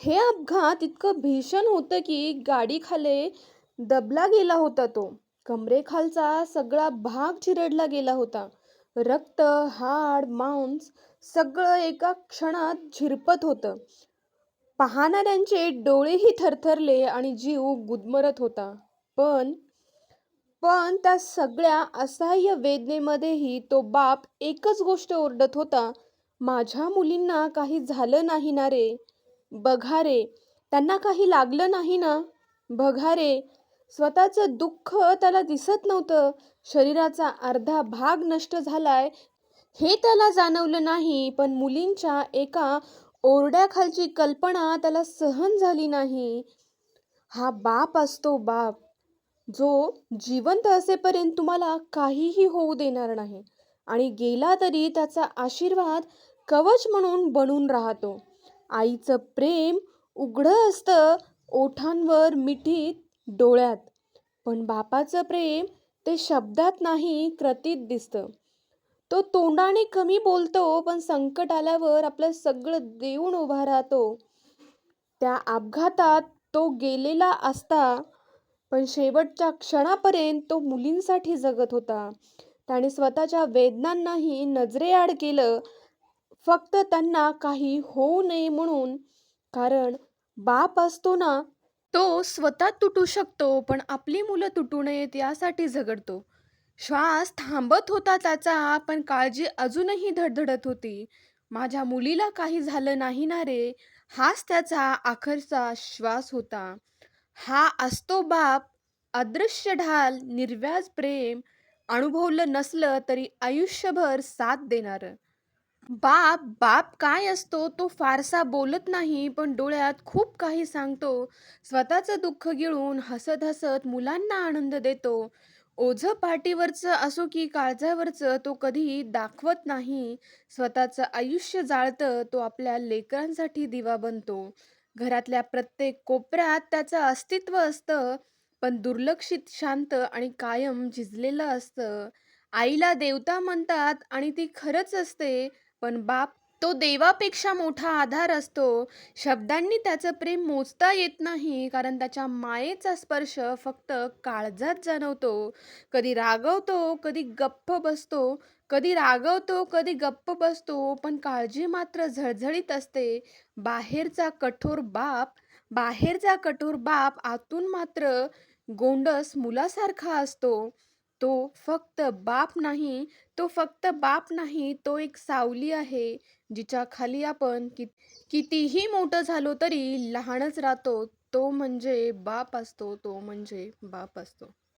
हे अपघात इतकं भीषण होतं की गाडीखाली दबला गेला होता तो. कमरेखालचा सगळा भाग चिरडला गेला होता. रक्त, हाड, मांस सगळं एका क्षणात झिरपत होतं. पाहणाऱ्यांचे डोळेही थरथरले आणि जीव गुदमरत होता. पण पण त्या सगळ्या असह्य वेदनेमध्येही तो बाप एकच गोष्ट ओरडत होता, माझ्या मुलींना काही झालं नाही ना रे? बघा रे, त्यांना काही लागलं नाही ना? बघा रे, स्वतःचं दुःख त्याला दिसत नव्हतं. शरीराचा अर्धा भाग नष्ट झालाय हे त्याला जाणवलं नाही, पण मुलींच्या एका ओरड्याखालची कल्पना त्याला सहन झाली नाही. हा बाप असतो बाप, जो जिवंत असेपर्यंत तुम्हाला काहीही होऊ देणार नाही आणि गेला तरी त्याचा आशीर्वाद कवच म्हणून बनून राहतो. आईचं प्रेम उघडं असतं ओठांवर, मिठीत, डोळ्यात. पण बापाचं प्रेम ते शब्दात नाही कृतीत दिसतं. तो तोंडाने कमी बोलतो पण संकट आल्यावर आपलं सगळं देऊन उभा राहतो. त्या अपघातात तो गेलेला असता पण शेवटच्या क्षणापर्यंत तो मुलींसाठी जगत होता. त्याने स्वतःच्या वेदनांनाही नजरेआड केलं, फक्त त्यांना काही होऊ नये म्हणून. कारण बाप असतो ना, तो स्वतः तुटू शकतो पण आपली मुलं तुटू नयेत यासाठी झगडतो. श्वास थांबत होता त्याचा पण काळजी अजूनही धडधडत होती. माझ्या मुलीला काही झालं नाही ना रे? हाच त्याचा अखेरचा श्वास होता. हा असतो बाप, अदृश्य ढाल, निर्व्याज प्रेम, अनुभवलं नसलं तरी आयुष्यभर साथ देणारं. बाप बाप काय असतो तो फारसा बोलत नाही पण डोळ्यात खूप काही सांगतो. स्वतःचं दुःख गिळून हसत हसत मुलांना आनंद देतो. ओझं पाठीवरचं असो की काळजावरचं तो कधी दाखवत नाही. स्वतःचं आयुष्य जाळतं तो आपल्या लेकरांसाठी दिवा बनतो. घरातल्या प्रत्येक कोपऱ्यात त्याचं अस्तित्व असतं, पण दुर्लक्षित, शांत आणि कायम झिजलेलं असतं. आईला देवता म्हणतात आणि ती खरंच असते, पण बाप तो देवापेक्षा मोठा आधार असतो. शब्दांनी त्याचं प्रेम मोजता येत नाही कारण त्याच्या मायेचा स्पर्श फक्त काळजात जाणवतो. कधी रागवतो, कधी गप्प बसतो, कधी रागवतो, कधी गप्प बसतो, पण काळजी मात्र झळझळीत असते. बाहेरचा कठोर बाप बाहेरचा कठोर बाप आतून मात्र गोंडस मुलासारखा असतो. तो फक्त बाप नाही, तो फक्त बाप नाही, तो एक सावली आहे, जिच्या खाली आपण कितीही मोठं झालो तरी लहानच राहतो. तो म्हणजे बाप असतो, तो म्हणजे बाप असतो.